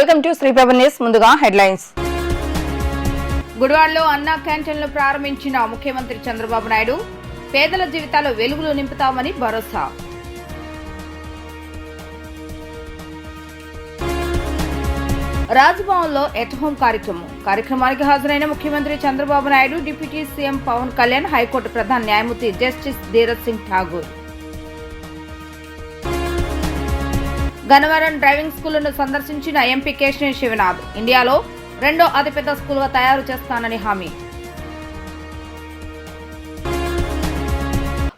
Welcome to Sriprabha news ముందుగా headlines. గుడివాడలో అన్నా క్యాంటీన్లు ప్రారంభించిన ముఖ్యమంత్రి చంద్రబాబు నాయుడు పేదల జీవితాల్లో వెలుగులు నింపుతామని భరోసా. రాజ్భవన్లో ఎట్ హోమ్ కార్యక్రమం. కార్యక్రమానికి హాజరైన ముఖ్యమంత్రి Chandrababu Naidu deputy CM Pawan Kalyan high court ప్రధాన న్యాయమూర్తి జస్టిస్ ధీరజ్ సింగ్ ఠాగూర్. గన్నవరం డ్రైవింగ్ స్కూల్ను సందర్శించిన ఎంపీ కేశినేని శివనాథ్. ఇండియాలో రెండో అతిపెద్ద స్కూల్గా తయారు చేస్తానని హామీ.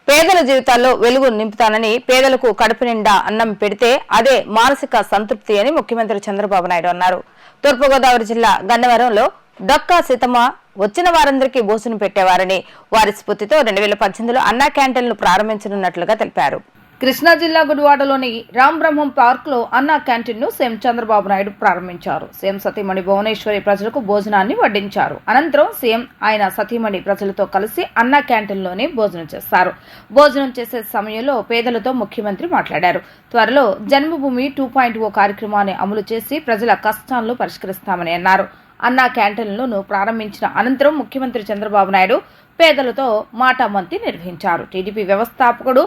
పేదల జీవితాల్లో వెలుగు నింపుతానని పేదలకు కడుపు నిండా అన్నం పెడితే అదే మానసిక సంతృప్తి అని ముఖ్యమంత్రి చంద్రబాబు నాయుడు అన్నారు. తూర్పుగోదావరి జిల్లా గన్నవరంలో డొక్కా సీతమ్మ వచ్చిన వారందరికీ భోజనం పెట్టేవారని వారి స్ఫూర్తితో రెండు వేల పద్దెనిమిదిలో అన్నా క్యాంటీన్లు ప్రారంభించనున్నట్లుగా తెలిపారు. కృష్ణా జిల్లా గుడివాడలోని రామ్ బ్రహ్మం పార్క్లో అన్నా క్యాంటీన్ను సీఎం చంద్రబాబు నాయుడు ప్రారంభించారు. సీఎం సతీమణి భువనేశ్వరి ప్రజలకు భోజనాన్ని వడ్డించారు. అనంతరం సీఎం ఆయన సతీమణి ప్రజలతో కలిసి అన్నా క్యాంటీన్లోనే భోజనం చేస్తారు భోజనం చేసే సమయంలో పేదలతో ముఖ్యమంత్రి మాట్లాడారు. త్వరలో జన్మభూమి టూ పాయింట్ ఓ కార్యక్రమాన్ని అమలు చేసి ప్రజల కష్టాలను పరిష్కరిస్తామని అన్నారు. అన్నా క్యాంటీన్లను ప్రారంభించిన అనంతరం ముఖ్యమంత్రి చంద్రబాబు నాయుడు పేదలతో మాటామంతి నిర్వహించారు. టీడీపీ వ్యవస్థాపకుడు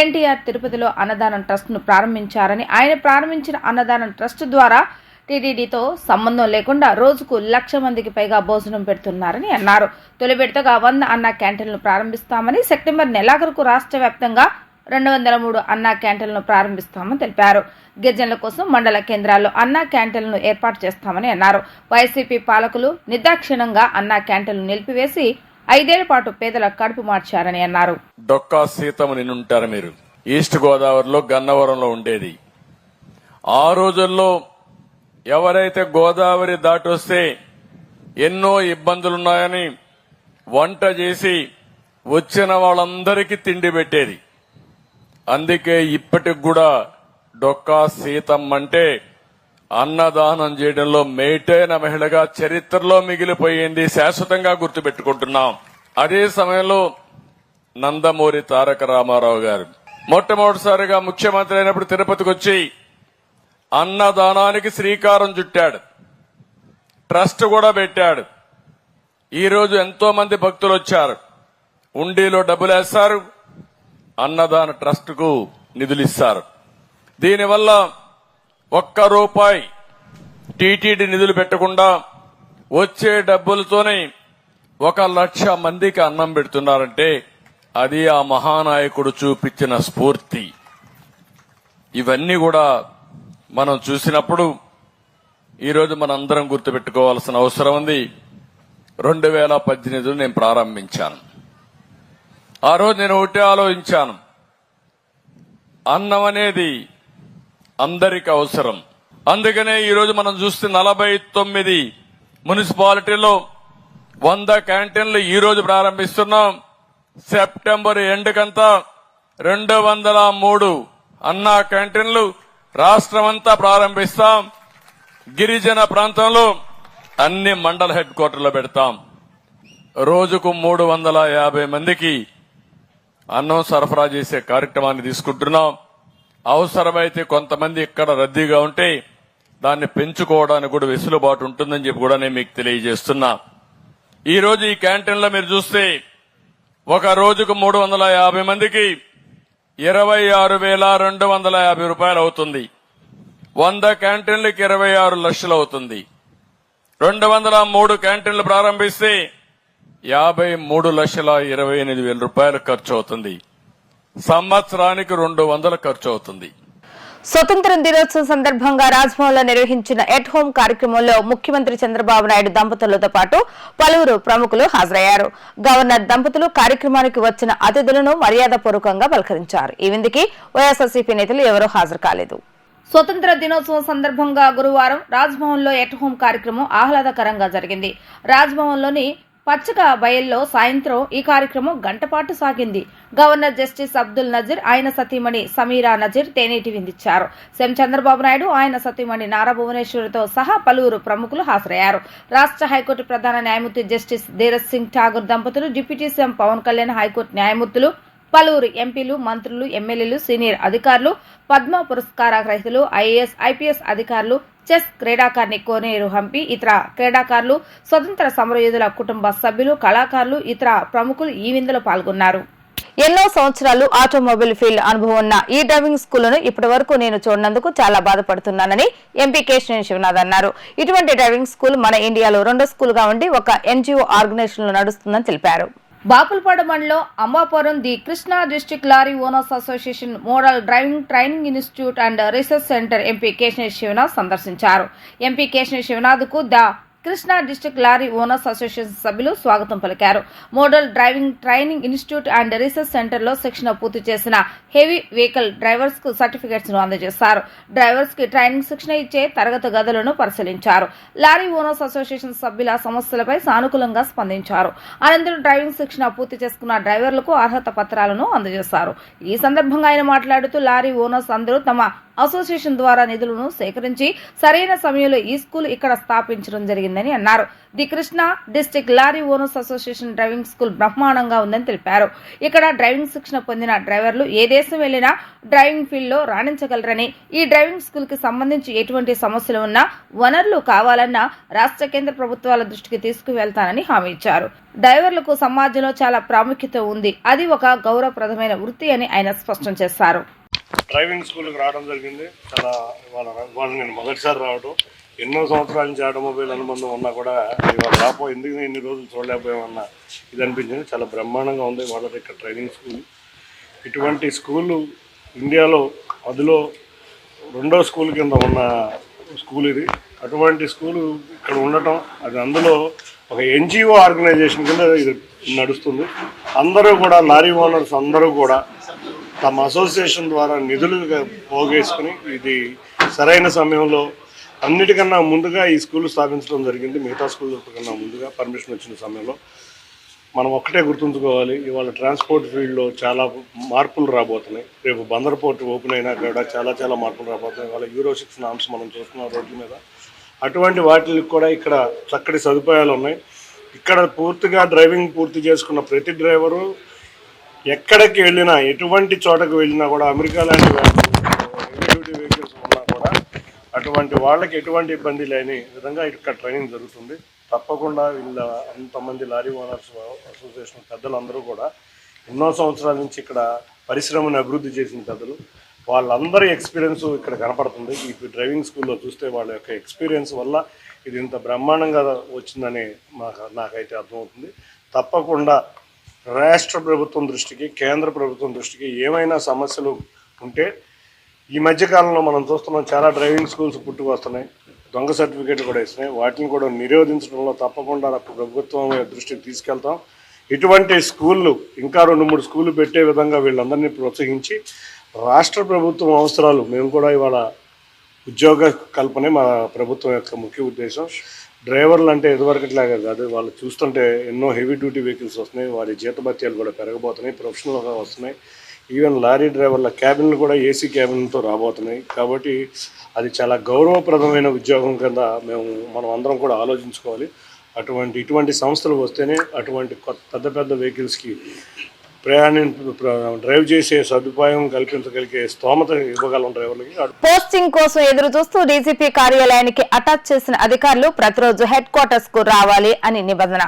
ఎన్టీఆర్ తిరుపతిలో అన్నదానం ట్రస్ట్ను ప్రారంభించారని ఆయన ప్రారంభించిన అన్నదానం ట్రస్ట్ ద్వారా టీటీడీతో సంబంధం లేకుండా రోజుకు లక్ష మందికి పైగా భోజనం పెడుతున్నారని అన్నారు. తొలి విడతగా వంద అన్న క్యాంటీన్లు ప్రారంభిస్తామని సెప్టెంబర్ నెలాఖరుకు రాష్ట్ర వ్యాప్తంగా రెండు వందల మూడు అన్నా క్యాంటీన్లను ప్రారంభిస్తామని తెలిపారు. గిరిజనుల కోసం మండల కేంద్రాల్లో అన్నా క్యాంటీన్లను ఏర్పాటు చేస్తామని అన్నారు. వైసీపీ పాలకులు నిర్దాక్షిణంగా అన్నా క్యాంటీన్లు నిలిపివేసి ఐదేళ్ళ పాటు పేదల కడుపు మార్చారని అన్నారు. డొక్కా సీతము నిన్నుంటారు మీరు. ఈస్ట్ గోదావరిలో గన్నవరంలో ఉండేది. ఆ రోజుల్లో ఎవరైతే గోదావరి దాటొస్తే ఎన్నో ఇబ్బందులున్నాయని వంట చేసి వచ్చిన వాళ్ళందరికీ తిండి పెట్టేది. అందుకే ఇప్పటికి కూడా డొక్కా సీతమ్మ అంటే అన్నదానం చేయడంలో మేటైన మహిళగా చరిత్రలో మిగిలిపోయింది శాశ్వతంగా గుర్తుపెట్టుకుంటున్నాం. అదే సమయంలో నందమూరి తారక రామారావు గారు మొట్టమొదటిసారిగా ముఖ్యమంత్రి అయినప్పుడు తిరుపతికి వచ్చి అన్నదానానికి శ్రీకారం చుట్టాడు. ట్రస్ట్ కూడా పెట్టాడు. ఈరోజు ఎంతో మంది భక్తులు వచ్చారు. ఉండీలో డబ్బులు వేస్తారు. అన్నదాన ట్రస్ట్కు నిధులు ఇస్తారు. దీనివల్ల ఒక్క రూపాయి టీటీడీ నిధులు పెట్టకుండా వచ్చే డబ్బులతోనే ఒక లక్ష మందికి అన్నం పెడుతున్నారంటే అది ఆ మహానాయకుడు చూపించిన స్ఫూర్తి. ఇవన్నీ కూడా మనం చూసినప్పుడు ఈరోజు మనందరం గుర్తుపెట్టుకోవాల్సిన అవసరం ఉంది. రెండు వేల పద్దెనిమిదిలో నేను ప్రారంభించాను. ఆ రోజు నేను ఒకటే ఆలోచించాను. అన్నం అనేది అందరికి అవసరం. అందుకనే ఈరోజు మనం చూస్తే నలభై తొమ్మిది మున్సిపాలిటీలో వంద క్యాంటీన్లు ఈరోజు ప్రారంభిస్తున్నాం. సెప్టెంబర్ ఎండుకంతా రెండు వందల మూడు అన్నా క్యాంటీన్లు రాష్ట్రమంతా ప్రారంభిస్తాం. గిరిజన ప్రాంతంలో అన్ని మండల హెడ్ క్వార్టర్లో పెడతాం. రోజుకు మూడు వందల యాభై మందికి అన్నం సరఫరా చేసే కార్యక్రమాన్ని తీసుకుంటున్నాం. అవసరమైతే కొంతమంది ఇక్కడ రద్దీగా ఉంటే దాన్ని పెంచుకోవడానికి కూడా వెసులుబాటు ఉంటుందని చెప్పి కూడా నేను మీకు తెలియజేస్తున్నా. ఈ రోజు ఈ క్యాంటీన్లో మీరు చూస్తే ఒక రోజుకు మూడు వందల యాభై మందికి ఇరవై ఆరు వేల రెండు వందల యాభై రూపాయలు అవుతుంది. వంద క్యాంటీన్లకు ఇరవై ఆరు లక్షలు అవుతుంది. రెండు వందల మూడు క్యాంటీన్లు ప్రారంభిస్తే యాభై మూడు లక్షల ఇరవై ఎనిమిది వేల రూపాయలు ఖర్చు అవుతుంది. సంవత్సరానికి రెండు వందల ఖర్చు అవుతుంది స్వతంత్ర దినోత్సవం సందర్భంగా రాజ్భవన్లో నిర్వహించిన ఎట్ హోమ్ కార్యక్రమంలో ముఖ్యమంత్రి చంద్రబాబు నాయుడు దంపతులతో పాటు పలువురు ప్రముఖులు హాజరయ్యారు. గవర్నర్ దంపతులు కార్యక్రమానికి వచ్చిన అతిథులను మర్యాదపూర్వకంగా పలకరించారు. ఈ విందుకి వైఎస్ఆర్సీపీ నేతలు ఎవరూ హాజరు కాలేదు. స్వతంత్ర దినోత్సవం సందర్భంగా గురువారం రాజ్భవన్లో ఎట్ హోమ్ కార్యక్రమం ఆహ్లాదకరంగా జరిగింది. రాజ్భవన్లోని పచ్చక బయల్లో సాయంత్రం ఈ కార్యక్రమం గంటపాటు సాగింది. గవర్నర్ జస్టిస్ అబ్దుల్ నజీర్ ఆయన సతీమణి సమీరా నజీర్ తేనేటి విందిచ్చారు సీఎం చంద్రబాబు నాయుడు ఆయన సతీమణి నారా భువనేశ్వరితో సహా పలువురు ప్రముఖులు హాజరయ్యారు. రాష్ట్ర హైకోర్టు ప్రధాన న్యాయమూర్తి జస్టిస్ ధీరజ్ సింగ్ ఠాగూర్ దంపతులు deputy CM Pawan Kalyan high court న్యాయమూర్తులు పలువురు ఎంపీలు మంత్రులు ఎమ్మెల్యేలు సీనియర్ అధికారులు పద్మ పురస్కార గ్రహీతలు ఐఏఎస్ ఐపీఎస్ అధికారులు చెస్ క్రీడాకారిణి కోనేరు హంపి ఇతర క్రీడాకారులు స్వతంత్ర సమరయోధుల కుటుంబ సభ్యులు కళాకారులు ఇతర ప్రముఖులు ఈ విందులో పాల్గొన్నారు. ఎన్నో సంవత్సరాలు ఆటోమొబైల్ ఫీల్డ్ అనుభవం ఉన్న ఈ డ్రైవింగ్ స్కూళ్ళను ఇప్పటి వరకు నేను చూడనందుకు చాలా బాధపడుతున్నానని ఎంపీ కేశినేని శివనాథ్ అన్నారు. ఇటువంటి డ్రైవింగ్ స్కూల్ మన ఇండియాలో రెండో స్కూల్గా ఉండి ఒక ఎన్జిఓ ఆర్గనైజేషన్లో నడుస్తుందని తెలిపారు. బాపులపాడు మండలం Ambapuram the Krishna district lorry owners association model driving training institute and research centre MP Kesineni Sivanath సందర్శించారు. MP Kesineni శివనాథ్కు the Krishna district lorry owners association సభ్యులు స్వాగతం పలికారు. Model driving training institute and research సెంటర్లో శిక్షణ పూర్తి చేసిన హెవీ వెహికల్ డ్రైవర్స్కు సర్టిఫికెట్స్ను అందజేశారు. డ్రైవర్స్కి training శిక్షణ ఇచ్చే తరగతి గదులను పరిశీలించారు. లారీ ఓనర్స్ అసోసియేషన్ సభ్యుల సమస్యలపై సానుకూలంగా స్పందించారు. అనంతరం డ్రైవింగ్ శిక్షణ పూర్తి చేసుకున్న డ్రైవర్లకు అర్హత పత్రాలను అందజేశారు. ఈ సందర్భంగా ఆయన మాట్లాడుతూ లారీ ఓనర్స్ అందరూ తమ అసోసియేషన్ ద్వారా నిధులను సేకరించి సరైన సమయంలో ఈ స్కూల్ ఇక్కడ స్థాపించడం జరిగింది. జరిగిందని అన్నారు. The Krishna district lorry owners association driving school బ్రహ్మాండంగా ఉందని తెలిపారు. ఇక్కడ డ్రైవింగ్ శిక్షణ పొందిన డ్రైవర్లు ఏ దేశం వెళ్ళినా డ్రైవింగ్ ఫీల్డ్లో రాణించగలరని ఈ డ్రైవింగ్ స్కూల్కి సంబంధించి ఎటువంటి సమస్యలు ఉన్నా వనరులు కావాలన్నా రాష్ట్ర కేంద్ర ప్రభుత్వాల దృష్టికి తీసుకువెళ్తానని హామీ ఇచ్చారు. డ్రైవర్లకు సమాజంలో చాలా ప్రాముఖ్యత ఉంది. అది ఒక గౌరవప్రదమైన వృత్తి అని ఆయన స్పష్టం చేశారు. డ్రైవింగ్ స్కూల్కి రావడం జరిగింది. చాలా వాళ్ళ నేను మొదటిసారి రావడం. ఎన్నో సంవత్సరాల నుంచి ఆటోమొబైల్ అనుబంధం ఉన్నా కూడా ఇవాళ రాపో ఎందుకు ఎన్ని ఇన్ని రోజులు చూడలేకపోయామన్నా ఇది అనిపించింది. చాలా బ్రహ్మాండంగా ఉంది. వాళ్ళ ఇక్కడ ట్రైనింగ్ స్కూల్. ఇటువంటి స్కూలు ఇండియాలో అదిలో రెండో స్కూల్ కింద ఉన్న స్కూల్ ఇది. అటువంటి స్కూలు ఇక్కడ ఉండటం అది అందులో ఒక ఎన్జిఓ ఆర్గనైజేషన్ కింద ఇది నడుస్తుంది. అందరూ కూడా లారీ ఓనర్స్ అందరూ కూడా తమ అసోసియేషన్ ద్వారా నిధులు పోగేసుకుని ఇది సరైన సమయంలో అన్నిటికన్నా ముందుగా ఈ స్కూల్ స్థాపించడం జరిగింది. మిగతా స్కూల్ కన్నా ముందుగా పర్మిషన్ వచ్చిన సమయంలో మనం ఒక్కటే గుర్తుంచుకోవాలి ఇవాళ ట్రాన్స్పోర్ట్ ఫీల్డ్లో చాలా మార్పులు రాబోతున్నాయి. రేపు బందర్ పోర్ట్ ఓపెన్ అయినా కూడా చాలా చాలా మార్పులు రాబోతున్నాయి. ఇవాళ యూరో సిక్స్ నామ్స్ మనం చూస్తున్నాం రోడ్ల మీద. అటువంటి వాటికి కూడా ఇక్కడ చక్కటి సదుపాయాలు ఉన్నాయి. ఇక్కడ పూర్తిగా డ్రైవింగ్ పూర్తి చేసుకున్న ప్రతి డ్రైవరు ఎక్కడికి వెళ్ళినా ఎటువంటి చోటకు వెళ్ళినా కూడా అమెరికా లాంటి డ్యూటీ వెహికల్స్ ఉన్నా కూడా అటువంటి వాళ్ళకి ఎటువంటి ఇబ్బంది లేని విధంగా ఇక్కడ ట్రైనింగ్ జరుగుతుంది. తప్పకుండా వీళ్ళ అంతమంది లారీ ఓనర్స్ అసోసియేషన్ పెద్దలందరూ కూడా ఎన్నో సంవత్సరాల నుంచి ఇక్కడ పరిశ్రమను అభివృద్ధి చేసిన పెద్దలు. వాళ్ళందరి ఎక్స్పీరియన్స్ ఇక్కడ కనపడుతుంది. ఈ డ్రైవింగ్ స్కూల్లో చూస్తే వాళ్ళ యొక్క ఎక్స్పీరియన్స్ వల్ల ఇది ఇంత బ్రహ్మాండంగా వచ్చిందని నాకు నాకైతే అర్థమవుతుంది. తప్పకుండా రాష్ట్ర ప్రభుత్వం దృష్టికి కేంద్ర ప్రభుత్వం దృష్టికి ఏమైనా సమస్యలు ఉంటే ఈ మధ్యకాలంలో మనం చూస్తున్నాం చాలా డ్రైవింగ్ స్కూల్స్ పుట్టుకొస్తున్నాయి. దొంగ సర్టిఫికేట్లు కూడా ఇస్తున్నాయి. వాటిని కూడా నిరోధించడంలో తప్పకుండా ప్రభుత్వం దృష్టికి తీసుకెళ్తాం. ఇటువంటి స్కూళ్ళు ఇంకా రెండు మూడు స్కూళ్ళు పెట్టే విధంగా వీళ్ళందరినీ ప్రోత్సహించి రాష్ట్ర ప్రభుత్వం అవసరాలు మేము కూడా ఇవాళ ఉద్యోగ కల్పనే మా ప్రభుత్వం యొక్క ముఖ్య ఉద్దేశం. డ్రైవర్లు అంటే ఇదివరకట్లాగా కాదు వాళ్ళు చూస్తుంటే ఎన్నో హెవీ డ్యూటీ వెహికల్స్ వస్తున్నాయి. వారి జీతభత్యాలు కూడా పెరగబోతున్నాయి. ప్రొఫెషనల్గా వస్తున్నాయి. ఈవెన్ లారీ డ్రైవర్ల క్యాబిన్లు కూడా ఏసీ క్యాబిన్తో రాబోతున్నాయి. కాబట్టి అది చాలా గౌరవప్రదమైన ఉద్యోగం కింద మేము మనం అందరం కూడా ఆలోచించుకోవాలి. అటువంటి ఇటువంటి సంస్థలు వస్తేనే అటువంటి కొత్త పెద్ద పెద్ద వెహికల్స్కి ప్రయాణి డ్రైవ్ చేసే సదుపాయం కల్పించగలిగే స్తోమత ఇవ్వగలం డ్రైవర్లకి. పోస్టింగ్ కోసం ఎదురు చూస్తూ డీజీపీ కార్యాలయానికి అటాచ్ చేసిన అధికారులు ప్రతిరోజు హెడ్ క్వార్టర్స్కు రావాలి అని నిబంధన.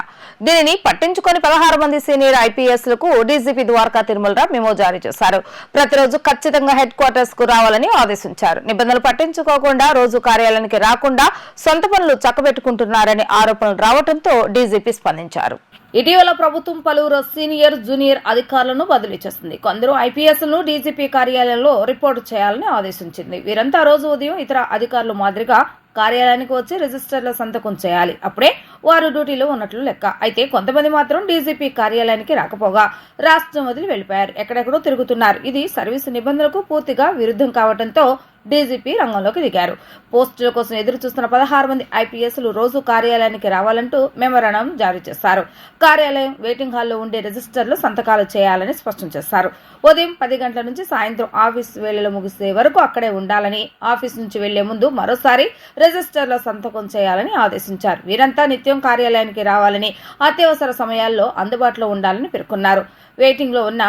దీనిని పట్టించుకొని పదహారు మంది సీనియర్ ఐపీఎస్లకు డీజీపీ ద్వారకా తిరుమలరావు మెమో జారీ చేశారు. ప్రతిరోజు ఖచ్చితంగా హెడ్ క్వార్టర్స్కు రావాలని ఆదేశించారు. నిబంధనలు పట్టించుకోకుండా రోజు కార్యాలయానికి రాకుండా సొంత పనులు చక్కబెట్టుకుంటున్నారని ఆరోపణలు రావడంతో డీజీపీ స్పందించారు. ఇటీవల ప్రభుత్వం పలువురు సీనియర్ జూనియర్ అధికారులను బదిలీ చేసింది కొందరు ఐపీఎస్లను డీజీపీ కార్యాలయంలో రిపోర్టు చేయాలని ఆదేశించింది. వీరంతా రోజు ఉదయం ఇతర అధికారులు మాదిరిగా కార్యాలయానికి వచ్చి రిజిస్టర్ల సంతకం చేయాలి. అప్పుడే వారు డ్యూటీలో ఉన్నట్లు లెక్క. అయితే కొంతమంది మాత్రం డీజీపీ కార్యాలయానికి రాకపోగా రాష్ట్రం వదిలి వెళ్ళిపోయారు ఎక్కడెక్కడో తిరుగుతున్నారు. ఇది సర్వీసు నిబంధనలకు పూర్తిగా విరుద్ధం కావడంతో డీజీపీ రంగంలోకి దిగారు. పోస్టుల కోసం ఎదురు చూస్తున్న పదహారు మంది ఐపీఎస్లు రోజు కార్యాలయానికి రావాలంటూ మెమరణం జారీ చేశారు. కార్యాలయం వెయిటింగ్ హాల్లో ఉండే రిజిస్టర్లు సంతకాలు చేయాలని స్పష్టం చేశారు. ఉదయం పది గంటల నుంచి సాయంత్రం ఆఫీస్ వేళలు ముగిసే వరకు అక్కడే ఉండాలని ఆఫీస్ నుంచి వెళ్ళే ముందు మరోసారి రిజిస్టర్లో సంతకం చేయాలని ఆదేశించారు. వీరంతా నిత్యం కార్యాలయానికి రావాలని అత్యవసర సమయాల్లో అందుబాటులో ఉండాలని పేర్కొన్నారు. వెయిటింగ్లో ఉన్న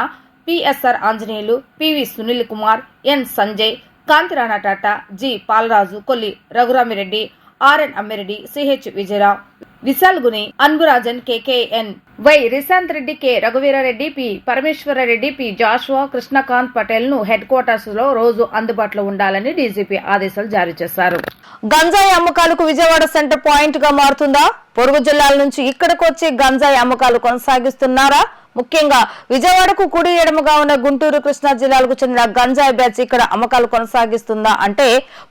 PSR Anjaneyulu PV Sunil Kumar N Sanjay Kantirana Tata G Palaraju Kolli Raghuramireddy RN Ammireddy CH Vijayarao Vishal Guni Anburajan KKN. Y Rishanth Reddy K Raghuveerareddy P Parameswarareddy P Joshua Krishnakanth పటేల్ను head క్వార్టర్స్లో రోజు అందుబాటులో ఉండాలని DGP ఆదేశాలు జారీ చేశారు. గంజాయి అమ్మకాలకు Vijayawada centre పాయింట్గా మారుతుందా? పొరుగు జిల్లాల నుంచి ఇక్కడికి వచ్చి గంజాయి అమ్మకాలు కొనసాగిస్తున్నారా? ముఖ్యంగా విజయవాడకు కుడి ఎడమగా ఉన్న గుంటూరు కృష్ణా జిల్లాలకు చెందిన గంజాయి బ్యాచ్ ఇక్కడ అమ్మకాలు కొనసాగిస్తుందా అంటే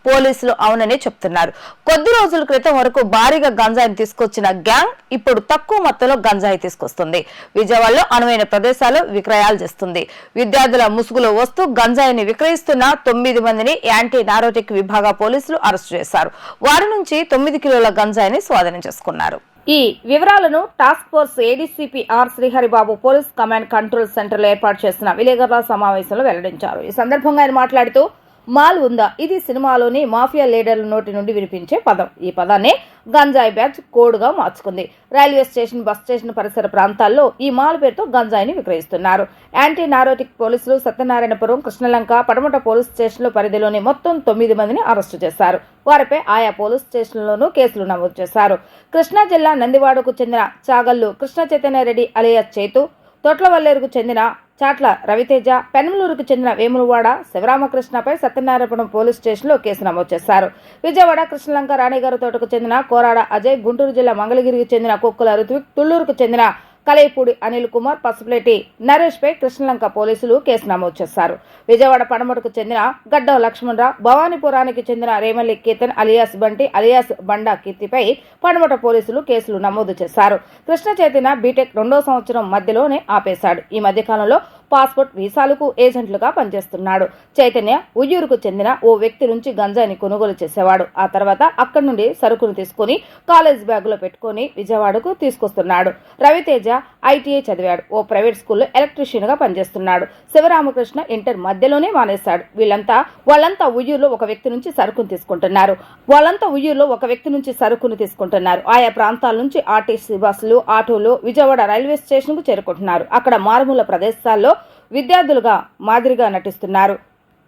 పోలీసులు అవునని చెప్తున్నారు. కొద్ది రోజుల క్రితం వరకు భారీగా గంజాయిని తీసుకొచ్చిన గ్యాంగ్ ఇప్పుడు తక్కువ మొత్తంలో గంజాయి తీసుకొస్తుంది. విజయవాడలో అనువైన ప్రదేశాలు విక్రయాలు చేస్తుంది. విద్యార్థుల ముసుగులో వస్తూ గంజాయిని విక్రయిస్తున్న తొమ్మిది మందిని యాంటీ నారోటిక్ విభాగ పోలీసులు అరెస్టు చేశారు. వారి నుంచి తొమ్మిది కిలోల గంజాయిని స్వాధీనం చేసుకున్నారు. ఈ వివరాలను task force ADCP R Sriharibabu police command control సెంటర్లో ఏర్పాటు చేసిన విలేకరుల సమావేశంలో వెల్లడించారు. ఈ సందర్భంగా ఆయన మాట్లాడుతూ మాల్ ఉందా ఇది సినిమాలోని మాఫియా లీడర్ల నోటి నుండి వినిపించే పదం. ఈ పదాన్ని గంజాయి బ్యాచ్ కోడ్గా మార్చుకుంది. రైల్వే స్టేషన్ బస్ స్టేషన్ పరిసర ప్రాంతాల్లో ఈ మాల్ పేరుతో గంజాయిని విక్రయిస్తున్నారు. యాంటీ నారోటిక్ పోలీసులు సత్యనారాయణపురం కృష్ణలంక పడమట పోలీస్ స్టేషన్ల పరిధిలోని మొత్తం తొమ్మిది మందిని అరెస్టు చేశారు. వారిపై ఆయా పోలీస్ స్టేషన్లలోనూ కేసులు నమోదు చేశారు. కృష్ణా జిల్లా నందివాడకు చెందిన చాగల్లు కృష్ణ చైతన్య రెడ్డి అలియా చేతు తొట్లవల్లేరుకు చెందిన చాట్ల రవితేజ పెనమలూరుకు చెందిన వేములవాడ శివరామకృష్ణపై సత్యనారాయణపురం పోలీస్ స్టేషన్లో కేసు నమోదు చేశారు. విజయవాడ కృష్ణలంక రాణిగారి తోటకు చెందిన కోరాడ అజయ్ గుంటూరు జిల్లా మంగళగిరికి చెందిన కుక్కల రుత్విక్ తుళ్ళూరుకు చెందిన కలైపూడి అనిల్ కుమార్ పసుపులేటి నరేష్ పై కృష్ణలంక పోలీసులు కేసు నమోదు చేశారు. విజయవాడ పడమటకు చెందిన గడ్డం లక్ష్మణరావు భవానీపురానికి చెందిన రేమల్లి కీర్తన్ అలియాస్ బంటి అలియాస్ బండా కీర్తిపై పడమట పోలీసులు కేసులు నమోదు చేశారు. కృష్ణ చైతన్య బీటెక్ రెండో సంవత్సరం మధ్యలోనే ఆపేశాడు. ఈ మధ్యకాలంలో పాస్పోర్ట్ వీసాలకు ఏజెంట్లుగా పనిచేస్తున్నాడు. చైతన్య ఉయ్యూరుకు చెందిన ఓ వ్యక్తి నుంచి గంజాయిని కొనుగోలు చేసేవాడు. ఆ తర్వాత అక్కడి నుండి సరుకును తీసుకుని కాలేజ్ బ్యాగులో పెట్టుకుని విజయవాడకు తీసుకొస్తున్నాడు. రవితేజ ఐటీఐ చదివాడు. ఓ ప్రైవేట్ స్కూల్లో ఎలక్ట్రీషియన్గా పనిచేస్తున్నాడు. శివరామకృష్ణ ఇంటర్ మధ్యలోనే మానేశాడు. వీళ్ళంతా వాళ్ళంతా ఉయ్యూరులో ఒక వ్యక్తి నుంచి సరుకును తీసుకుంటున్నారు. వాళ్ళంతా ఉయ్యూరులో ఒక వ్యక్తి నుంచి సరుకును తీసుకుంటున్నారు. ఆయా ప్రాంతాల నుంచి ఆర్టీసీ బస్సులు ఆటోలు విజయవాడ రైల్వే స్టేషన్కు చేరుకుంటున్నారు. అక్కడ మారుమూల ప్రదేశాల్లో విద్యార్థులుగా మాదిరిగా నటిస్తున్నారు.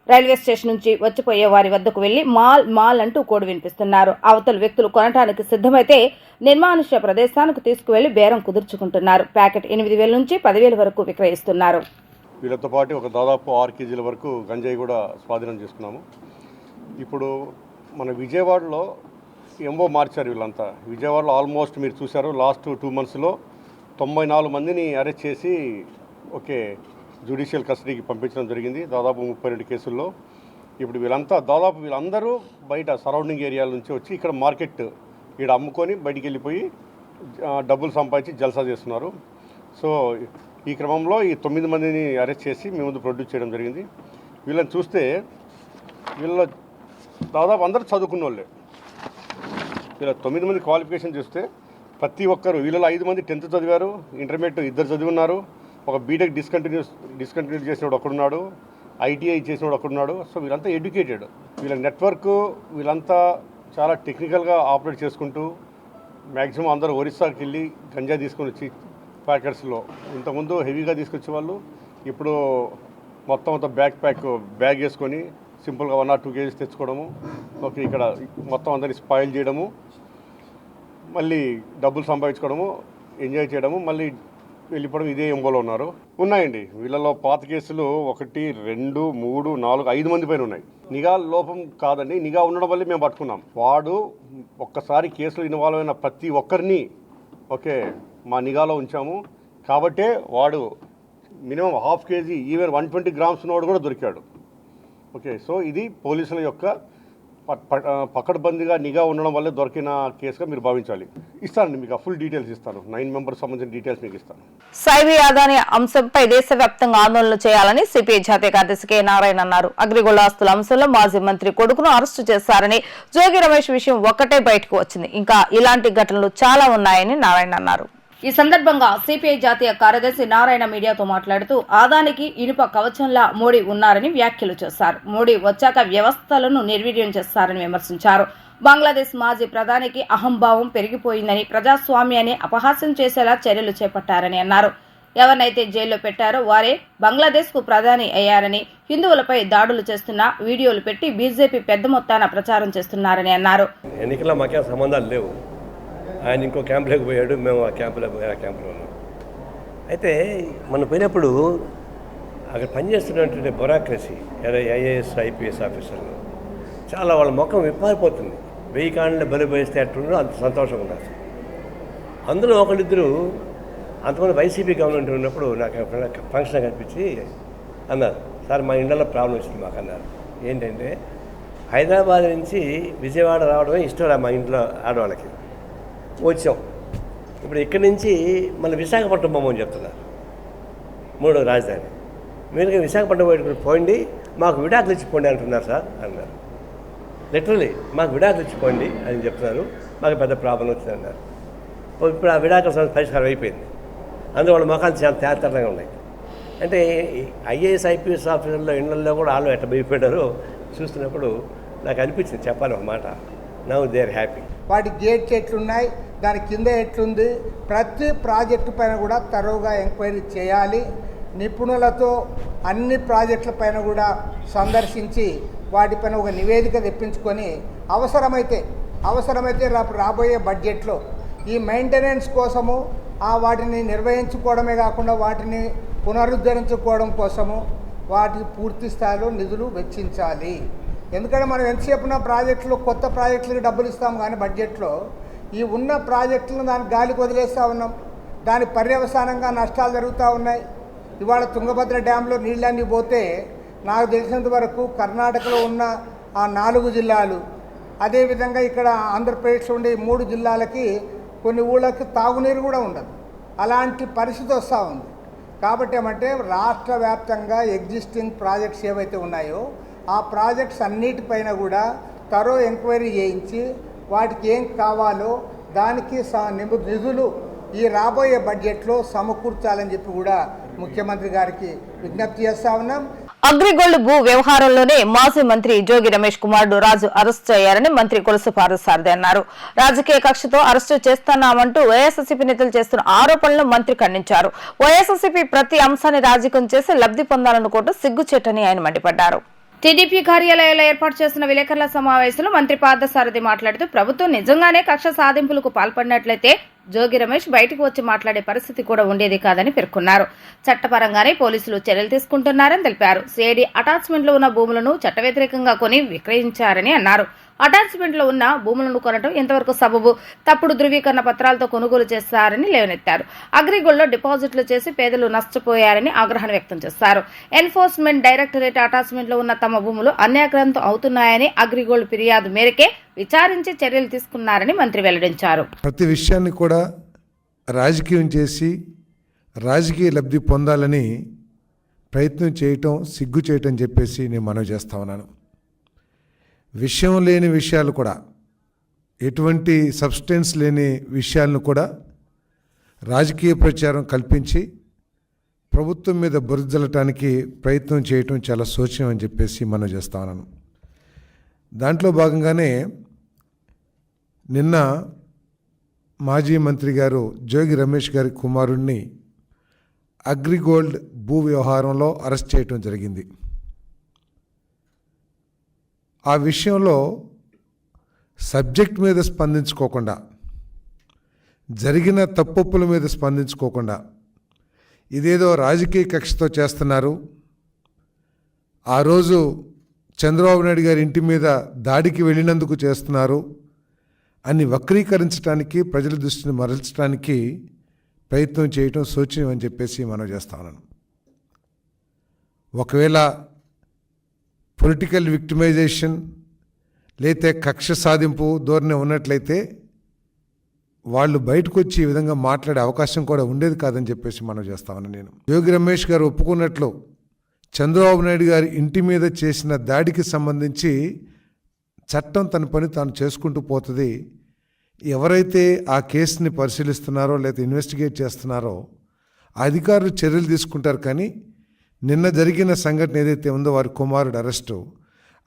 రైల్వే స్టేషన్ నుంచి వచ్చిపోయే వారి వద్దకు వెళ్ళి మాల్ మాల్ అంటూ కోడి వినిపిస్తున్నారు. అవతల వ్యక్తులు కొనటానికి సిద్ధమైతే నిర్మానుష్య ప్రదేశానికి తీసుకువెళ్ళి బేరం కుదుర్చుకుంటున్నారు. ప్యాకెట్ ఎనిమిది వేల నుంచి పదివేల వరకు విక్రయిస్తున్నారు. వీళ్ళతో పాటు ఒక దాదాపు ఆరు కేజీల వరకు గంజాయి కూడా స్వాధీనం చేసుకున్నాము. ఇప్పుడు మన విజయవాడలో ఎంబో మార్చారు వీళ్ళంతా. విజయవాడలో ఆల్మోస్ట్ మీరు చూశారు లాస్ట్ టూ మంత్స్లో తొంభై నాలుగు మందిని అరెస్ట్ చేసి ఓకే జ్యుడిషియల్ కస్టడీకి పంపించడం జరిగింది. దాదాపు ముప్పై రెండు కేసుల్లో ఇప్పుడు వీళ్ళంతా దాదాపు వీళ్ళందరూ బయట సరౌండింగ్ ఏరియాల నుంచి వచ్చి ఇక్కడ మార్కెట్ ఇక్కడ అమ్ముకొని బయటికి వెళ్ళిపోయి డబ్బులు సంపాదించి జల్సా చేస్తున్నారు. సో ఈ క్రమంలో ఈ తొమ్మిది మందిని అరెస్ట్ చేసి మీ ముందు ప్రొడ్యూస్ చేయడం జరిగింది. వీళ్ళని చూస్తే వీళ్ళ దాదాపు అందరూ చదువుకున్న వాళ్ళే వీళ్ళ తొమ్మిది మంది క్వాలిఫికేషన్ చూస్తే ప్రతి ఒక్కరు వీళ్ళలో ఐదు మంది టెన్త్ చదివారు ఇంటర్మీడియట్ ఇద్దరు చదివి ఉన్నారు ఒక బీటెక్ డిస్కంటిన్యూస్ డిస్కంటిన్యూ చేసినోడు ఒకడున్నాడు ఐటీఐ చేసినోడు ఒకడున్నాడు సో వీళ్ళంతా ఎడ్యుకేటెడ్ వీళ్ళ నెట్వర్క్ వీళ్ళంతా చాలా టెక్నికల్గా ఆపరేట్ చేసుకుంటూ మ్యాక్సిమం అందరూ ఒరిస్సాకి వెళ్ళి గంజా తీసుకొని వచ్చి ప్యాకెట్స్లో. ఇంతకుముందు హెవీగా తీసుకొచ్చే వాళ్ళు ఇప్పుడు మొత్తం అంతా బ్యాక్ ప్యాక్ బ్యాగ్ వేసుకొని సింపుల్గా వన్ ఆర్ టూ కేజీస్ తెచ్చుకోవడము ఓకే ఇక్కడ మొత్తం అందరినీ స్పాయిల్ చేయడము మళ్ళీ డబ్బులు సంపాదించుకోవడము ఎంజాయ్ చేయడము మళ్ళీ వెళ్ళిపోవడం ఇదే ఎంబోలో ఉన్నారు. ఉన్నాయండి. వీళ్ళలో పాత కేసులు ఒకటి రెండు మూడు నాలుగు ఐదు మంది పైన ఉన్నాయి. నిఘా లోపం కాదండి. నిఘా ఉండడం వల్లే మేము పట్టుకున్నాం. వాడు ఒక్కసారి కేసులో ఇన్వాల్వ్ అయిన ప్రతి ఒక్కరిని ఓకే మా నిఘాలో ఉంచాము. కాబట్టే వాడు minimum half KG even one twenty grams ఉన్నవాడు కూడా దొరికాడు. ఓకే సో ఇది పోలీసుల యొక్క పకడ్బందీగా నిఘా ఉండడం వల్లే దొరికిన కేసుగా మీరు భావించాలి. ఇస్తానండి మీకు ఫుల్ డీటెయిల్స్ ఇస్తాను. నైన్ మెంబర్స్ సంబంధించిన డీటెయిల్స్ మీకు ఇస్తాను. సైబీ ఆదాని అంశంపై దేశవ్యాప్తంగా ఆందోళనలు చేయాలని సిపిఐ జాతీయ కార్యదర్శి కె నారాయణ అన్నారు. అగ్రిగోళ ఆస్తుల అంశంలో మాజీ మంత్రి కొడుకును అరెస్టు చేశారని జోగి రమేష్ విషయం ఒక్కటే బయటకు వచ్చింది. ఇంకా ఇలాంటి ఘటనలు చాలా ఉన్నాయని నారాయణ అన్నారు. ఈ సందర్భంగా సిపిఐ జాతీయ కార్యదర్శి నారాయణ మీడియాతో మాట్లాడుతూ ఆదానికి ఇనుప కవచంలా మోడీ ఉన్నారని వ్యాఖ్యలు చేశారు. మోడీ వచ్చాక వ్యవస్థలను నిర్వీర్యం చేస్తారని విమర్శించారు. బంగ్లాదేశ్ మాజీ ప్రధానికి అహంభావం పెరిగిపోయిందని ప్రజాస్వామ్యాన్ని అపహాస్యం చేసేలా చర్యలు చేపట్టారని అన్నారు. ఎవరినైతే జైల్లో పెట్టారో వారే బంగ్లాదేశ్కు ప్రధాని అయ్యారని హిందువులపై దాడులు చేస్తున్న వీడియోలు పెట్టి బీజేపీ పెద్ద మొత్తాన ప్రచారం చేస్తున్నారని అన్నారు. ఎన్నికల మాకే సంబంధాలు లేవు. ఆయన ఇంకో క్యాంపులోకి పోయాడు మేము ఆ క్యాంపులో పోయి ఆ క్యాంపులో ఉన్నాం. అయితే మనం పోయినప్పుడు అక్కడ పనిచేస్తున్నటువంటి బొరాక్రసీ ఐఏఎస్ ఐపీఎస్ ఆఫీసర్లు చాలా వాళ్ళ ముఖం విప్పారిపోతుంది. వెయ్యి కాళ్ళని బలి అట్టుండో అంత సంతోషంగా ఉన్నారు. అందులో ఒకళ్ళిద్దరు అంతమంది వైసీపీ గవర్నమెంట్ ఉన్నప్పుడు నాకు ఫంక్షన్ కనిపించి అన్నారు సార్ మా ఇంట్లో ప్రాబ్లం వచ్చింది మాకు అన్నారు. ఏంటంటే హైదరాబాద్ నుంచి విజయవాడ రావడమే ఇష్టం రా మా ఇంట్లో ఆడవాళ్ళకి. వచ్చాం. ఇప్పుడు ఇక్కడి నుంచి మన విశాఖపట్నం పోమని చెప్తున్నారు. మూడో రాజధాని. మీరు విశాఖపట్నం పోయేటప్పుడు పోండి మాకు విడాకులు ఇచ్చిపోండి అంటున్నారు సార్ అన్నారు. లిటరలీ మాకు విడాకులు ఇచ్చిపోండి అని చెప్తున్నారు. మాకు పెద్ద ప్రాబ్లం వచ్చింది అన్నారు ఇప్పుడు ఆ విడాకుల సమస్య పరిష్కారం అయిపోయింది. అందువల్ల మొఖాలు చాలా తేతరంగా ఉన్నాయి. అంటే ఐఏఎస్ ఐపీఎస్ ఆఫీసర్లో ఇళ్ళలో కూడా వాళ్ళు ఎట్లా భయపడ్డారో చూస్తున్నప్పుడు నాకు అనిపించింది చెప్పాలి ఒక మాట. నవ్ దే ఆర్ హ్యాపీ వాటి గేట్స్ ఎట్లున్నాయి దాని కింద ఎట్లుంది ప్రతి ప్రాజెక్టు పైన కూడా తరువుగా ఎంక్వైరీ చేయాలి. నిపుణులతో అన్ని ప్రాజెక్టుల పైన కూడా సందర్శించి వాటిపైన ఒక నివేదిక తెప్పించుకొని అవసరమైతే అవసరమైతే రా రాబోయే బడ్జెట్లో ఈ మెయింటెనెన్స్ కోసము ఆ వాటిని నిర్వహించుకోవడమే కాకుండా వాటిని పునరుద్ధరించుకోవడం కోసము వాటికి పూర్తి స్థాయిలో నిధులు వెచ్చించాలి. ఎందుకంటే మనం ఎంతసేపు ఉన్న ప్రాజెక్టులు కొత్త ప్రాజెక్టులకు డబ్బులు ఇస్తాము కానీ బడ్జెట్లో ఈ ఉన్న ప్రాజెక్టులను దానికి గాలికి వదిలేస్తూ ఉన్నాం. దాని పర్యవసానంగా నష్టాలు జరుగుతూ ఉన్నాయి. ఇవాళ తుంగభద్ర డ్యాంలో నీళ్ళన్నీ పోతే నాకు తెలిసినంత వరకు కర్ణాటకలో ఉన్న ఆ నాలుగు జిల్లాలు అదేవిధంగా ఇక్కడ ఆంధ్రప్రదేశ్లో ఉండే మూడు జిల్లాలకి కొన్ని ఊళ్ళకి తాగునీరు కూడా ఉండదు. అలాంటి పరిస్థితి వస్తూ ఉంది. కాబట్టి ఏమంటే రాష్ట్ర వ్యాప్తంగా ఎగ్జిస్టింగ్ ప్రాజెక్ట్స్ ఏవైతే ఉన్నాయో ఆ ప్రాజెక్ట్స్ అన్నిటిపైన కూడా తరో ఎంక్వైరీ చేయించి వాటికి ఏం కావాలో దానికి స- నిధులు ఈ రాబోయే బడ్జెట్లో సమకూర్చాలని చెప్పి కూడా ముఖ్యమంత్రి గారికి విజ్ఞప్తి చేస్తా ఉన్నాం. అగ్రిగోల్డ్ భూ వ్యవహారంలోనే మాజీ మంత్రి జోగి రమేష్ కుమారుడు రాజు అరెస్టు అయ్యారని మంత్రి కొలసు పారసారథి అన్నారు. రాజకీయ కక్షతో అరెస్టు చేస్తున్నామంటూ వైఎస్ఎస్సీపీ నేతలు చేస్తున్న ఆరోపణలను మంత్రి ఖండించారు. వైఎస్ఎస్సీపీ ప్రతి అంశాన్ని రాజకీయం చేసి లబ్ధి పొందాలనుకోవడం సిగ్గుచేటని ఆయన మండిపడ్డారు. టీడీపీ కార్యాలయాల్లో ఏర్పాటు చేస్తున్న విలేకరుల సమావేశంలో మంత్రి పార్థసారథి మాట్లాడుతూ ప్రభుత్వం నిజంగానే కక్ష సాధింపులకు పాల్పడినట్లయితే జోగి రమేష్ బయటకు వచ్చి మాట్లాడే పరిస్థితి కూడా ఉండేది కాదని పేర్కొన్నారు. చట్టపరంగానే పోలీసులు చర్యలు తీసుకుంటున్నారని తెలిపారు. సిఐడి అటాచ్మెంట్లో ఉన్న భూములను చట్ట వ్యతిరేకంగా కొని విక్రయించారని అన్నారు. అటాచ్మెంట్లో ఉన్న భూములను కొనడం ఎంతవరకు సబబు? తప్పుడు ధృవీకరణ పత్రాలతో కొనుగోలు చేశారని లేవనెత్తారు. అగ్రిగోల్డ్లో డిపాజిట్లు చేసి పేదలు నష్టపోయారని ఆగ్రహం వ్యక్తం చేశారు ఎన్ఫోర్స్మెంట్ డైరెక్టరేట్ అటాచ్మెంట్లో ఉన్న తమ భూములు అన్యాక్రాంతం అవుతున్నాయని అగ్రిగోల్డ్ ఫిర్యాదు మేరకే విచారించి చర్యలు తీసుకున్నారని మంత్రి వెల్లడించారు. ప్రతి విషయాన్ని కూడా రాజకీయం చేసి రాజకీయ లబ్ధి పొందాలని ప్రయత్నం చేయటం సిగ్గు చేయటం చెప్పేసి నేను మనవి చేస్తా ఉన్నాను. విషయం లేని విషయాలు కూడా ఎటువంటి సబ్స్టెన్స్ లేని విషయాలను కూడా రాజకీయ ప్రచారం కల్పించి ప్రభుత్వం మీద బురదలటానికి ప్రయత్నం చేయటం చాలా శోచ్యం అని చెప్పేసి మనం చేస్తాను దాంట్లో భాగంగానే నిన్న మాజీ మంత్రి గారు జోగి రమేష్ గారి కుమారుణ్ణి అగ్రిగోల్డ్ భూ వ్యవహారంలో అరెస్ట్ చేయటం జరిగింది. ఆ విషయంలో సబ్జెక్ట్ మీద స్పందించుకోకుండా జరిగిన తప్పొప్పుల మీద స్పందించుకోకుండా ఇదేదో రాజకీయ కక్షతో చేస్తున్నారు. ఆ రోజు చంద్రబాబు నాయుడు గారి ఇంటి మీద దాడికి వెళ్ళినందుకు చేస్తున్నారు. అని వక్రీకరించడానికి ప్రజల దృష్టిని మరల్చడానికి ప్రయత్నం చేయటం శోచనీయం అని చెప్పేసి మనం చేస్తా ఉన్నాను ఒకవేళ పొలిటికల్ విక్టిమైజేషన్ లేతే కక్ష సాధింపు ధోరణి ఉన్నట్లయితే వాళ్ళు బయటకు వచ్చి ఈ విధంగా మాట్లాడే అవకాశం కూడా ఉండేది కాదని చెప్పేసి మనం చేస్తామని నేను. యోగి రమేష్ గారు ఒప్పుకున్నట్లు చంద్రబాబు నాయుడు గారి ఇంటి మీద చేసిన దాడికి సంబంధించి చట్టం తన పని తాను చేసుకుంటూ పోతుంది. ఎవరైతే ఆ కేసుని పరిశీలిస్తున్నారో లేదా ఇన్వెస్టిగేట్ చేస్తున్నారో ఆ అధికారులు చర్యలు తీసుకుంటారు కానీ నిన్న జరిగిన సంఘటన ఏదైతే ఉందో వారి కుమారుడు అరెస్టు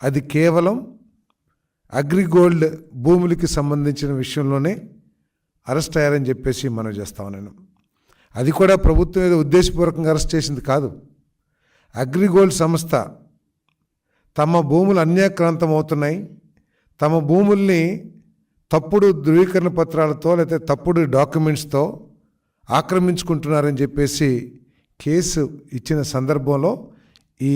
అది కేవలం అగ్రిగోల్డ్ భూములకి సంబంధించిన విషయంలోనే అరెస్ట్ అయ్యారని చెప్పేసి మనం చేస్తాం నేను అది కూడా ప్రభుత్వం ఏదో ఉద్దేశపూర్వకంగా అరెస్ట్ చేసింది కాదు. అగ్రిగోల్డ్ సంస్థ తమ భూములు అన్యాక్రాంతం అవుతున్నాయి. తమ భూముల్ని తప్పుడు ధృవీకరణ పత్రాలతో లేకపోతే తప్పుడు డాక్యుమెంట్స్తో ఆక్రమించుకుంటున్నారని చెప్పేసి కేసు ఇచ్చిన సందర్భంలో ఈ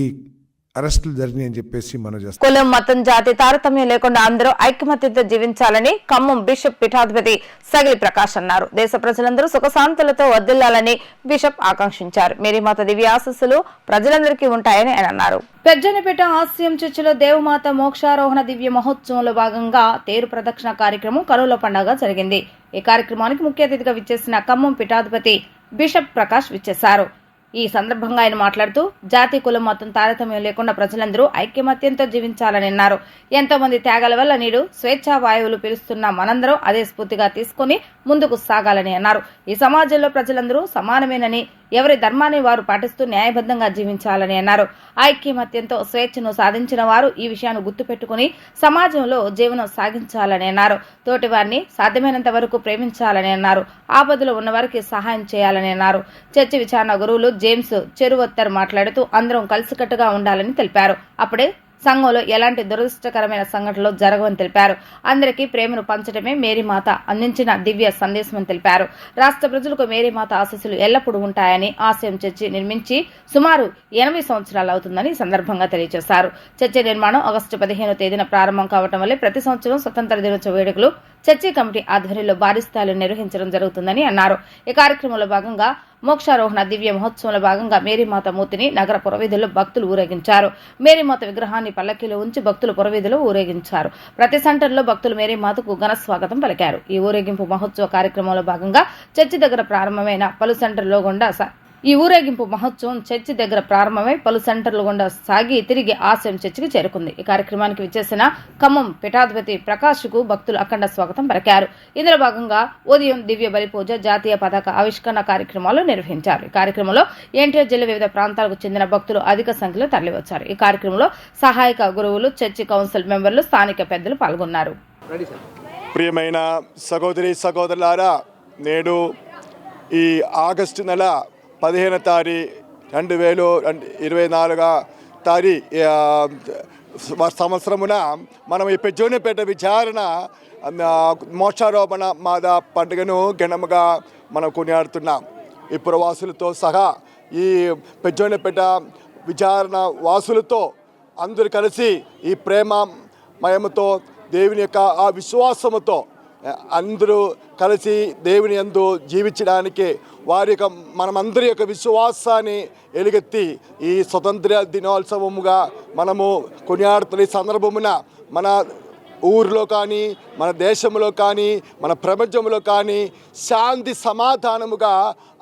అరెస్టులు జరిగినాయని చెప్పేసి మనం చేస్తాం. కులం మతం జాతి తారతమ్యం లేకుండా అందరూ ఐకమత్యంతో జీవించాలని ఖమ్మం బిషప్ పీఠాధిపతి సగిలి ప్రకాష్ అన్నారు. దేశ ప్రజలందరూ సుఖశాంతులతో వర్దిల్లాలని బిషప్ ఆకాంక్షించారు. మేరీమాత దివ్య ఆశస్సులు ప్రజలందరికీ ఉంటాయని ఆయన అన్నారు. పెజ్జనపేట ఆసియం చర్చిలో దేవమాత మోక్షారోహణ దివ్య మహోత్సవంలో భాగంగా తేరు ప్రదక్షిణ కార్యక్రమం కరువుల పండుగ జరిగింది. ఈ కార్యక్రమానికి ముఖ్య అతిథిగా విచ్చేసిన ఖమ్మం పీఠాధిపతి బిషప్ ప్రకాష్ విచ్చేశారు. ఈ సందర్భంగా ఆయన మాట్లాడుతూ జాతి కులం మొత్తం తారతమ్యం లేకుండా ప్రజలందరూ ఐక్యమత్యంతో జీవించాలని అన్నారు ఎంతో మంది త్యాగాల వల్ల నేడు స్వేచ్ఛా వాయువులు పిలుస్తున్న మనందరం అదే స్ఫూర్తిగా తీసుకుని ముందుకు సాగాలని అన్నారు. ఈ సమాజంలో ప్రజలందరూ సమానమేనని ఎవరి ధర్మాన్ని వారు పాటిస్తూ న్యాయబద్ధంగా జీవించాలని అన్నారు. ఐక్యమత్యంతో స్వేచ్ఛను సాధించిన వారు ఈ విషయాన్ని గుర్తుపెట్టుకుని సమాజంలో జీవనం సాగించాలని అన్నారు. తోటి వారిని సాధ్యమైనంత వరకు ప్రేమించాలని అన్నారు. ఆపదలో ఉన్నవారికి సహాయం చేయాలని అన్నారు. చర్చి విచారణ గురువులు జేమ్స్ చెరువత్తర్ మాట్లాడుతూ అందరం కలిసికట్టుగా ఉండాలని తెలిపారు. అప్పుడే సంఘంలో ఎలాంటి దురదృష్టకరమైన సంఘటనలు జరగవని తెలిపారు. అందరికీ ప్రేమను పంచడమే మేరీమాత అందించిన దివ్య సందేశమని తెలిపారు. రాష్ట్ర ప్రజలకు మేరీమాత ఆశీస్సులు ఎల్లప్పుడూ ఉంటాయని ఆశయం చర్చి నిర్మించి సుమారు ఎనభై సంవత్సరాలు అవుతుందని సందర్భంగా తెలియజేశారు. చర్చి నిర్మాణం ఆగస్టు పదిహేను తేదీన ప్రారంభం కావడం వల్ల ప్రతి సంవత్సరం స్వతంత్ర దినోత్సవ వేడుకలు చర్చి కమిటీ ఆధ్వర్యంలో భారీ స్థాయిలో నిర్వహించడం జరుగుతుందని అన్నారు. ఈ కార్యక్రమంలో భాగంగా మోక్షారోహణ దివ్య మహోత్సవంలో భాగంగా మేరీమాత మూర్తిని నగర పురవీధుల్లో భక్తులు ఊరేగించారు. మేరీమాత విగ్రహాన్ని పల్లకీలో ఉంచి భక్తులు పురవీధిలో ఊరేగించారు. ప్రతి సెంటర్లో భక్తులు మేరీమాతకు ఘన స్వాగతం పలికారు. ఈ ఊరేగింపు మహోత్సవ కార్యక్రమంలో భాగంగా చర్చి దగ్గర ప్రారంభమైన పలు సెంటర్లో గుండా స- ఈ ఊరేగింపు మహోత్సవం చర్చి దగ్గర ప్రారంభమై పలు సెంటర్లు గుండా సాగి తిరిగి ఆశ్రయం చర్చికి చేరుకుంది. ఈ కార్యక్రమానికి విచ్చేసిన ఖమ్మం పీఠాధిపతి ప్రకాష్కు భక్తులు అఖండ స్వాగతం పలికారు. ఇందులో భాగంగా ఉదయం దివ్య బలి పూజ జాతీయ పతాక ఆవిష్కరణ కార్యక్రమాలు నిర్వహించారు. ఈ కార్యక్రమంలో ఎన్టీఆర్ జిల్లా వివిధ ప్రాంతాలకు చెందిన భక్తులు అధిక సంఖ్యలో తరలివచ్చారు. ఈ కార్యక్రమంలో సహాయక గురువులు చర్చి కౌన్సిల్ మెంబర్లు స్థానిక పెద్దలు పాల్గొన్నారు. ప్రియమైన సహోదరి సహోదరులారా నేడు ఈ ఆగస్టు నెల పదిహేను తారీ రెండు వేలు రెండు ఇరవై నాలుగా తారీ సంవత్సరమున మనం ఈ పెద్దోనిపేట విచారణ మోక్షారోపణ మాద పండుగను ఘనముగా మనం కొనియాడుతున్నాం. ఈ పురవాసులతో సహా ఈ పెద్దోనిపేట విచారణ వాసులతో అందరూ కలిసి ఈ ప్రేమ మయముతో దేవుని యొక్క ఆ విశ్వాసముతో అందరూ కలిసి దేవుని యందు జీవించడానికి వారి యొక్క మనమందరి యొక్క విశ్వాసాన్ని ఎలుగెత్తి ఈ స్వతంత్ర దినోత్సవముగా మనము కొనియాడుతున్న ఈ సందర్భమున మన ఊరిలో కానీ మన దేశంలో కానీ మన ప్రపంచంలో కానీ శాంతి సమాధానముగా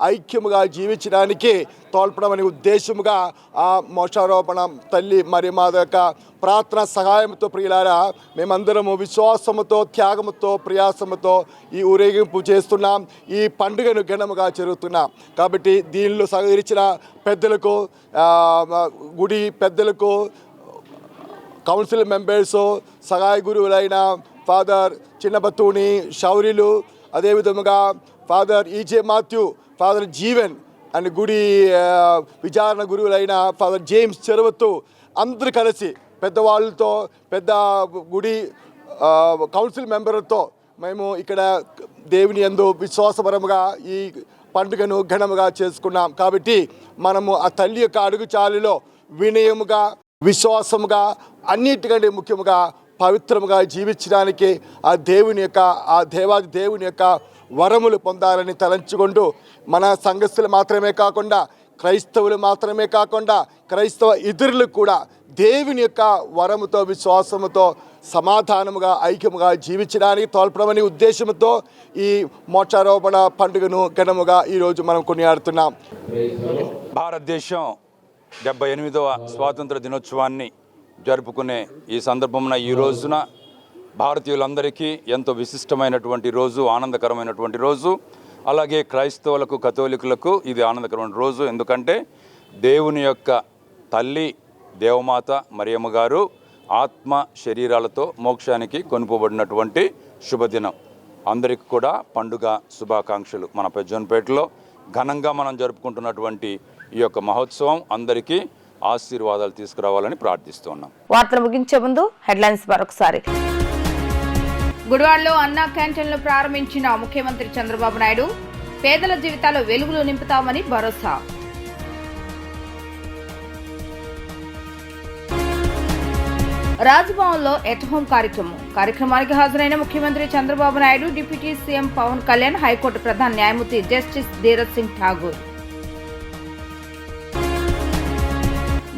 ఐక్యముగా జీవించడానికి తోల్పడమనే ఉద్దేశముగా ఆ మోక్షారోపణ తల్లి మరి మా యొక్క ప్రార్థన సహాయంతో ప్రియులారా మేమందరము విశ్వాసముతో త్యాగముతో ప్రయాసముతో ఈ ఊరేగింపు చేస్తున్నాం. ఈ పండుగను ఘనముగా జరుగుతున్నాం. కాబట్టి దీనిలో సహకరించిన పెద్దలకు గుడి పెద్దలకు కౌన్సిల్ మెంబర్స్ సహాయ గురువులైన ఫాదర్ చిన్నబత్తూని షౌరిలు అదేవిధముగా father EJ Matthew father Jeevan and గుడి విచారణ గురువులైన ఫాదర్ జేమ్స్ చెరువత్తు అందరూ కలిసి పెద్దవాళ్ళతో పెద్ద గుడి కౌన్సిల్ మెంబర్లతో మేము ఇక్కడ దేవుని యందు విశ్వాసపరముగా ఈ పండుగను ఘనముగా చేసుకున్నాం. కాబట్టి మనము ఆ తల్లి యొక్క అడుగుచాలిలో వినయముగా విశ్వాసముగా అన్నిటికంటే ముఖ్యముగా పవిత్రముగా జీవించడానికి ఆ దేవుని యొక్క ఆ దేవాది దేవుని యొక్క వరములు పొందాలని తలంచుకుంటూ మన సంఘస్థులు మాత్రమే కాకుండా క్రైస్తవులు మాత్రమే కాకుండా క్రైస్తవ ఇతరులు కూడా దేవుని యొక్క వరముతో విశ్వాసముతో సమాధానముగా ఐక్యముగా జీవించడానికి తోల్పడమని ఉద్దేశంతో ఈ మోక్షారోపణ పండుగను ఘనముగా ఈరోజు మనం కొనియాడుతున్నాం. భారతదేశం డెబ్బై ఎనిమిదవ స్వాతంత్ర దినోత్సవాన్ని జరుపుకునే ఈ సందర్భమున ఈ రోజున భారతీయులందరికీ ఎంతో విశిష్టమైనటువంటి రోజు ఆనందకరమైనటువంటి రోజు. అలాగే క్రైస్తవులకు కథోలికులకు ఇది ఆనందకరమైన రోజు. ఎందుకంటే దేవుని యొక్క తల్లి దేవమాత మరియమ్మ గారు ఆత్మ శరీరాలతో మోక్షానికి కొనుపబడినటువంటి శుభదినం. అందరికి కూడా పండుగ శుభాకాంక్షలు. మన పెజ్జన్పేటలో ఘనంగా మనం జరుపుకుంటున్నటువంటి ఈ యొక్క మహోత్సవం అందరికీ ఆశీర్వాదాలు తీసుకురావాలని ప్రార్థిస్తున్నాం. వార్తలు ముగించే ముందు హెడ్లైన్స్ మరొకసారి. గుడివాడలో అన్నా క్యాంటీన్లు ప్రారంభించిన ముఖ్యమంత్రి చంద్రబాబు నాయుడు పేదల జీవితాల్లో వెలుగులు నింపుతామని భరోసా. రాజ్భవన్లో ఎట్ హోమ్ కార్యక్రమం. కార్యక్రమానికి హాజరైన ముఖ్యమంత్రి Chandrababu Naidu deputy CM Pawan Kalyan high court ప్రధాన న్యాయమూర్తి జస్టిస్ ధీరజ్ సింగ్ ఠాగూర్.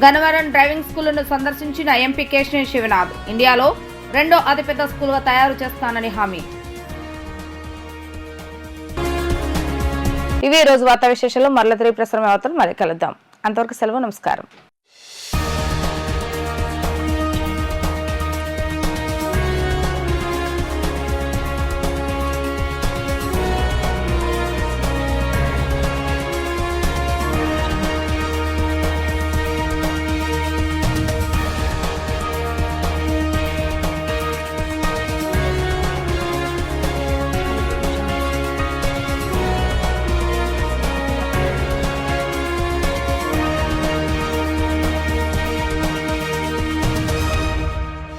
గన్నవరం డ్రైవింగ్ స్కూలును సందర్శించిన ఎంపీ కేశినేని శివనాథ్. ఇండియాలో రెండో అతిపెద్ద స్కూల్గా తయారు చేస్తానని హామీ. ఇవి ఈ రోజు వార్తా విశేషాలు. మరల తిరిగి ప్రసారం అవుతారు మళ్ళీ కలుద్దాం. అంతవరకు సెలవు నమస్కారం.